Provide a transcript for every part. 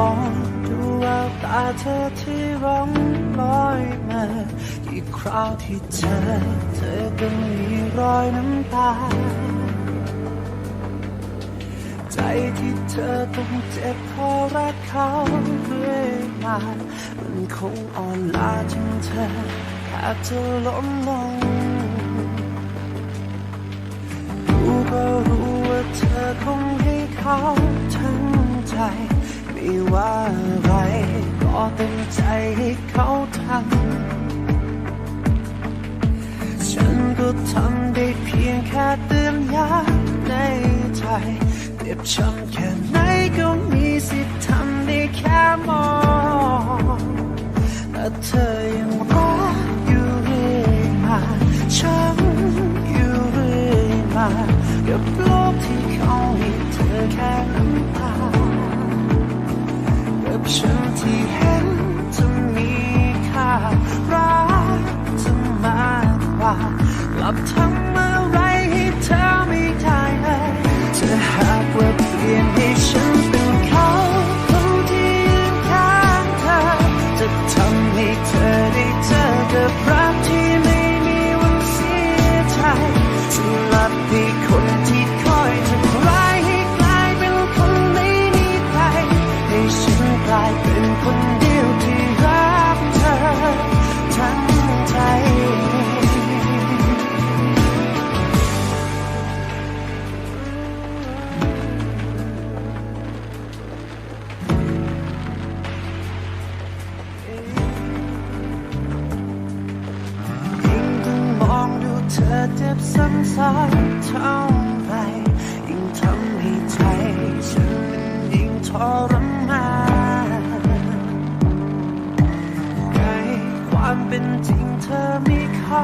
องดูแววตาเธอที่ร้องลอยมาอีกคราวที่เจอเธอก็มีรอยน้ำตา ใจที่เธอต้องเจ็บเพราะรักเขาเรื่อยมามันคงอ่อนล้าจนเธอแทบจะล้มลงรู้ก็รู้ว่าเธอคงให้เขาทั้งใจ ไม่ว่าอะไรก็เต็มใจให้เขาทำฉันก็ทำได้เพียงแค่เตือนย้ำในใจเจ็บช้ำแค่ไหนาก เจ็บซ้ำๆเท่าไรยิ่งทำให้ใจฉันยิ่งทรมานในความเป็นจริงเธอมีเขา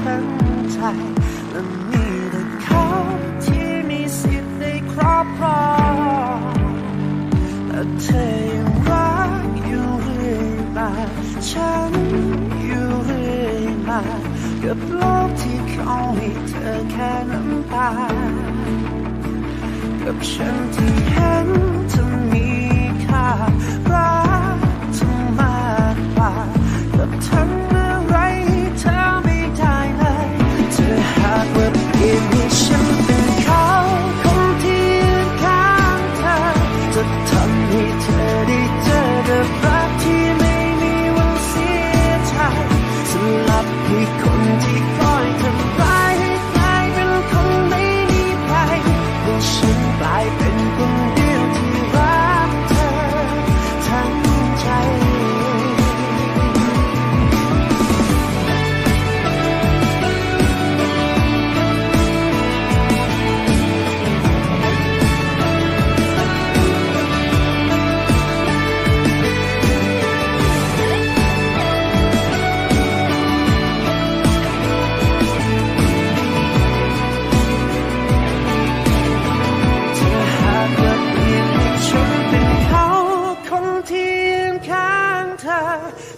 ทั้งใจและมีแต่เขาที่มีสิทธิ์ได้ครอบครองแต่เธอยังรักอยู่เรื่อยมาฉันอยู่เรื่อยมา กับโลกที่เขาให้เธอแค่น้ำตา กับฉันที่เห็นเธอ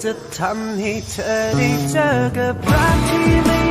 จะทำให้เธอได้เจอกับรักที่ไม่